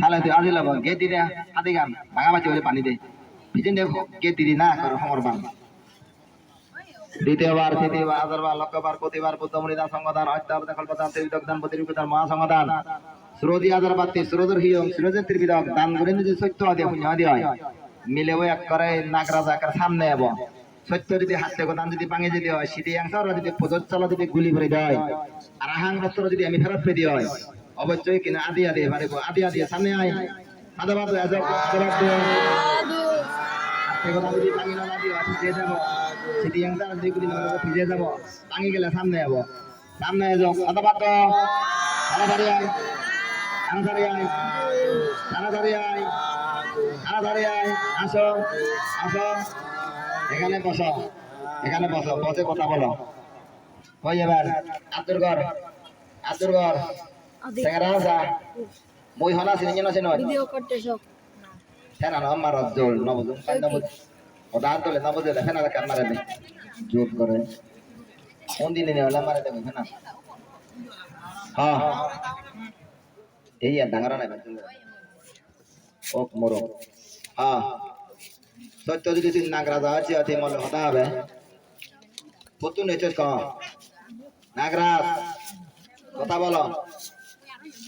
তাহলে তুই আজি লব গে দিলে হাতি গান, ভাঙা বলে পানি দে। ভিজেন দেখো গে দিদি না করো সমর বান। দ্বিতীয়বার তৃতীয়বার হাজারবার লক্ষবার প্রতিবার বুদ্ধমণিদান সংগদান অত্যাবদান কল্পদান ত্রিবিদকদান প্রতিরূপদান মহাসংগদান শ্রোধি হাজারবার তে শ্রোধর হিয়ং শ্রোধের ত্রিবিদক দান করে যদি সত্য আদি পুণ্য আদি হয় মিলেও এক করে নাগরাজ একের সামনে যাব সত্য যদি হাতে দান যদি ভাঙে যদি হয় সিটি অংশ যদি চালা যদি গুলি করে দেয়। আর আহাং যদি আমি ফেরত পেয়ে হয় অবশ্যই কিনা আদি আদি মানে আদি আদি সামনে আয়। অংশ যদি গুলি না ভিজে যাব গেলে সামনে যাব সামনে যাও সাদাবাদ তাড়াতাড়ি আয় তাড়াতাড়ি আয় তাড়াতাড়ি আয় তাড়াতাড়ি আয়। আসো আসো। এখানে বসো এখানে বসো বসে কথা বলো। এবার? আব্দুল গর আব্দুল গর। সেখানে মই হনা সিনে না সিনে ভিডিও করতে সব ফেনা না আমার জোল নবজ নবজ। ওটা তোলে নবজ দে ফেনা মারে দে জোর করে কোন দিনে নে মারে দেবে ফেনা হ্যাঁ এই আর ডাঙ্গারা নাই বাজলে ও মরো হ্যাঁ সত্য যদি তুই নাগরাজ আছে আছে মলে হতা হবে। পুতুন নেচে ক নাগরাজ কথা বলো।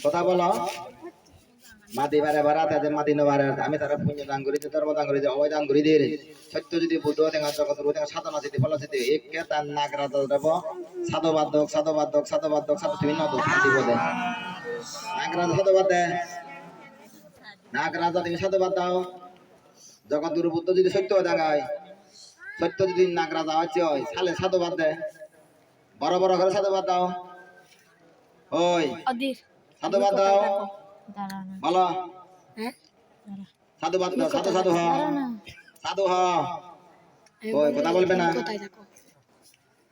কথা বলো। মাটি বারে বারাতে যে মাটি নবারে আমি তারা পুণ্য দান করি, যে ধর্ম দান করি, যে অবয় দান করি, দিয়ে সত্য যদি বুদ্ধ তেঙ্গা জগত রুতে সাধনা সিদ্ধি, ফল সিদ্ধি, একে তার নাগরাজ দেব। সাধুবাদ দোক সাধুবাদ দোক সাধুবাদ দোক, সাধু তুমি নদক শান্তি বদে নাগরাজ সাধুবাদ দে। নাগরাজ তুমি সাধুবাদ দাও। জগৎ গুরু বুদ্ধ যদি সত্য দেখায় সত্য যদি নাগরাজ আছে হয় সালে সাধুবাদ দে। বড় বড় করে সাধুবাদ দাও। ওই। সাধুবাদ দাও। বলো। হ্যাঁ? সাধুবাদ দাও সাধু সাধু হ। সাধু হ। ওই কথা বলবে না।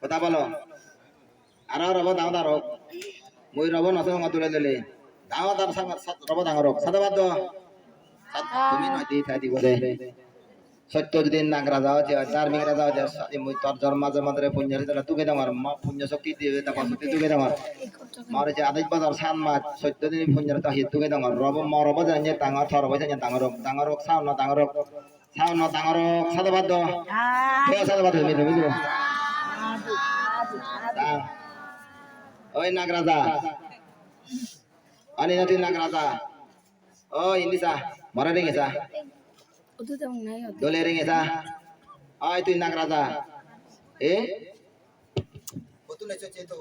কথা বলো। আর রব দাও দাও রব। মই রব নসঙ্গ তুলে দিলে। দাও তার রব দাও রব। সাধুবাদ দাও। সাধু- তুমি নয় দি থাই দিব দে। সত্য যদি নাগ রাজা আছে ধার্মিক রাজা আছে সাথে মই তোর জন্ম জন্মরে পুণ্য হইতলা তুগে দাও আর মা পুণ্য শক্তি দিবে তা শক্তি তুগে দাও মারে যে আদেশ বাজার সান মাছ সত্য দিন পুণ্যর তা হিত তুগে দাও রব মরব জানে তাঙ্গা থর বসে জানে তাঙ্গা রব সাও না তাঙ্গা রব সাও না তাঙ্গা রব সাধুবাদ দাও। তো সাধুবাদ তুমি তুমি দিও দাও। ওই নাগ রাজা ani nanti nak rata oh dole ring sah oh itu nak rata eh betul lecet itu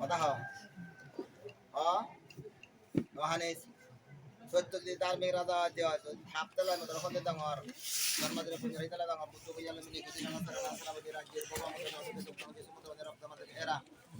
কথা হও হ্যাঁ মহানেশ সত্য যদি ধার্মিক রাজা দেওয়া থাপতলা মতো হতে ডাঙর জন্মদিনে পুণ্য হইতলা ডাঙর পুত্র বইয়ালে মিনি কুতি নমস্কার নাসরাবতি রাজ্যের বাবা মতো নবতি সুপ্তমতি সুমতমতি রক্তমতি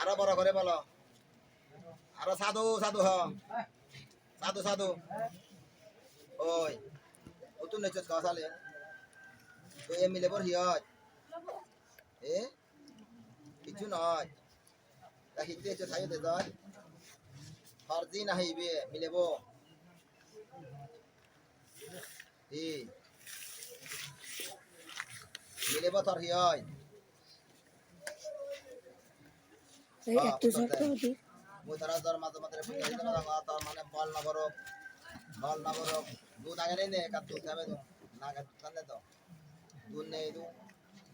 আরও বড় করে বলো আরও সাধু সাধু হ সাধু ওই ka sali. Ko em mi lebor hiyat. Eh? Kichu noj. Cho thayo de doi. Farzi na hibe mi lebo. E. Mi lebo tor hiyat. এই একটু tangan ini kat tu kame tu. Na kat tanne to. Du ne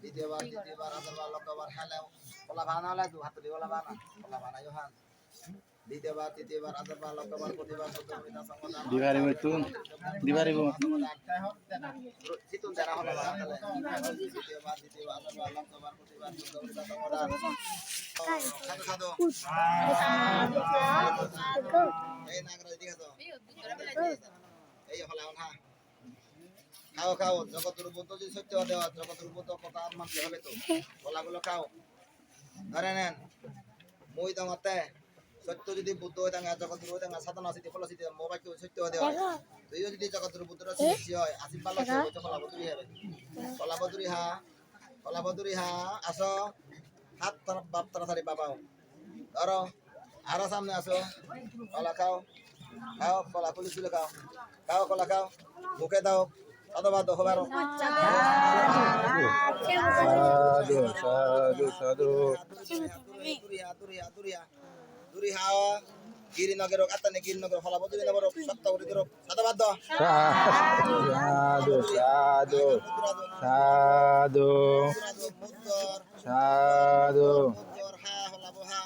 itu. দ্বিতীয়বার দ্বিতীয়বার হাজারবার লক্ষবার হেলে OLA ভানা হলে দু হাত OLA ভানা OLA ভানা Ihan দ্বিতীয়বার তৃতীয়বার হাজারবার লক্ষবার প্রতিবার চোদ্দবার সংগঠন দিবারে বইতুন দিবারে গো সিতুন জানা হলো না তাহলে দ্বিতীয়বার দ্বিতীয়বার হাজারবার লক্ষবার প্রতিবার সাধু সাধু এই তো হলা হা খাও খাও জগতের বুদ্ধ যদি সত্য দেওয়া জগতের বুদ্ধ কথা মানতে হবে তো। কলাগুলো খাও। নেন, মই দঙতে সত্য যদি বুদ্ধ হয়ে থাকা জগতের হয়ে থাকা সাধনা সিদ্ধি, ফল সিদ্ধি মোবাইল কেউ সত্য দেওয়া তুইও যদি জগতের বুদ্ধরা সৃষ্টি হয় আসিম পাল্লা হচ্ছে কলাবদুরি হবে। কলাবদুরি হা কলাবদুরি হা, আসো, হাত বাপ তাড়াতাড়ি বাবাও। ধরো, আরও সামনে আসো। কলা খাও খাও, কলা খুলি খুলে খাও। খাও, কলা খাও, মুখে দাও। অথবা দো হবার সাধু সাধু সাধু দুরিয়া দুরিয়া দুরিয়া দুরি হাও গিরি নগর আতানে গিরি নগর ফলা বদুরি নগর সত্য করি দিরো সাদাবাদ সাধু সাধু সাধু সাধু হা হলাবো হা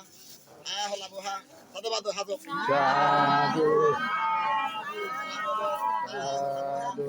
হা হলাবো হা সাদাবাদ হাজো সাধু সাধু।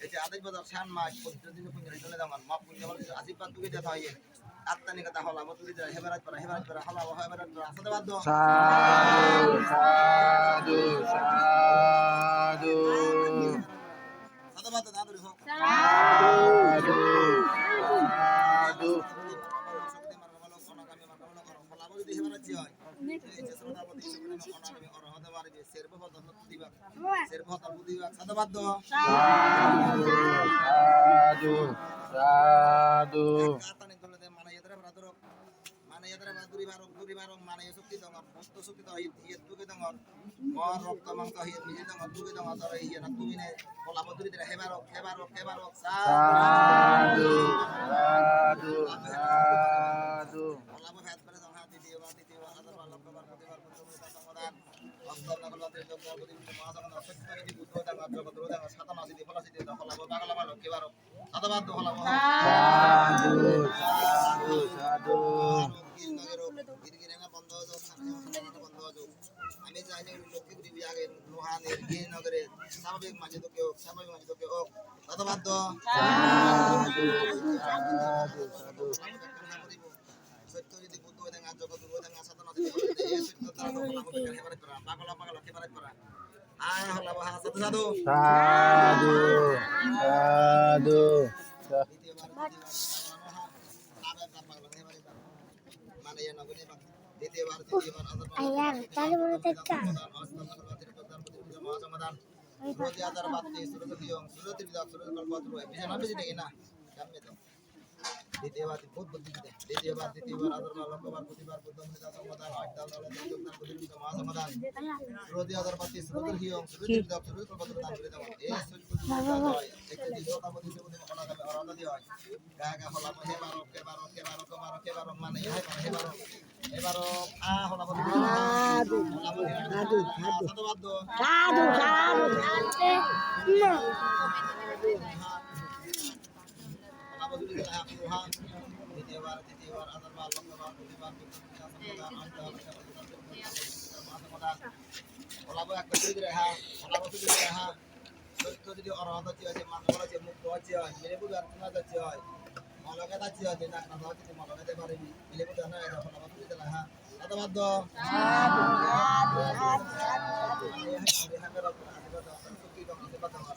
এই যে আদেশ বাজার শান মাস প্রতিদিন পুঞ্জ রিটলে যাওয়া মা পুঞ্জ বলে আশীর্বাদ তুই দিতে হয় আত্মানি কথা হলা মত দিতে হেবারাত করা হেবারাত করা হলা হেবারাত করা। সাদাবাদ দাও সাধু। সাধু সাধু। দাও সাধু সাধু সাধু সাধু। আমি যে লক্ষ্মীপুরি বিভাগে লোহানের গিরিনগরে স্বাভাবিক মাঝে তো কেউ স্বাভাবিক মাঝে তো কেউ ধন্যবাদ সাধু সাধু সত্য যদি বুদ্ধ হয়ে থাকে জগৎ হয়ে থাকে সাধনা এই সত্য তারা হেবারে করা পাগলা পাগলা হেবারে করা আয় হলা বাহা সাধু সাধু সাধু সাধু দ্বিতীয়বার মানে এ নগরে দ্বিতীয়বার দ্বিতীয়বার বুদ্ধ দিতে দ্বিতীয়বার তৃতীয়বার আদার প্রতিবার বুদ্ধ মৃদা সমাধান আটটা দলে যোগদান প্রতিবিদ মহাসমাধান। সুরতি আদার বাতি সুরতি দিয়ং সুরতি বিদা সুরতি কল্পত্র দান করে দেওয়া। এই সুরতি একটি দিশতা মধ্যে সুরতি অনাগামী অরণ্য দিয়ে হয়। গা গা হলা হে বারো কে বারো কে বারো কে বারো কে বারো মানে হে বারো হে বারো এবারও আ হলা বলি সাধু সাধু সাধু সাধুবাদ সাধু সাধু না যদি যদি যদি অরহত আছে বলা যে মুক্ত হয় মিলে বুঝে আর যাচ্ছে হয় মলকে যাচ্ছে হয় যেটা না হচ্ছে তুই মলকে পারবি মিলে বুঝে না এটা ওলাবো যদি রেহা সাধুবাদ দ্বিতীয়বার তৃতীয়বার আদারবার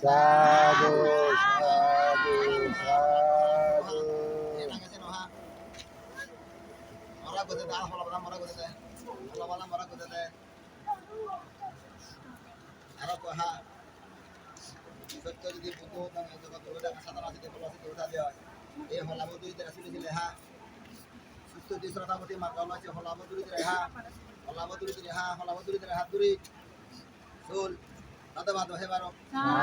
সাধু সাধু সাধু মরা গদে দা হলা মরা গদে দে হলা মরা গদে দে আর কহা সত্য যদি বুদ্ধ তাঙ্গে জগৎ রোদা সাধনা যদি বলা যদি উঠা দেয় এই হলা বদুই তে রাসুলি দিলে সুস্থ দি শ্রদ্ধাপতি আছে হলা বদুই তে হা হলাবা হ্যাঁ হলাবা হাত দূরে চল দাদা বাদ বারো। হ্যাঁ।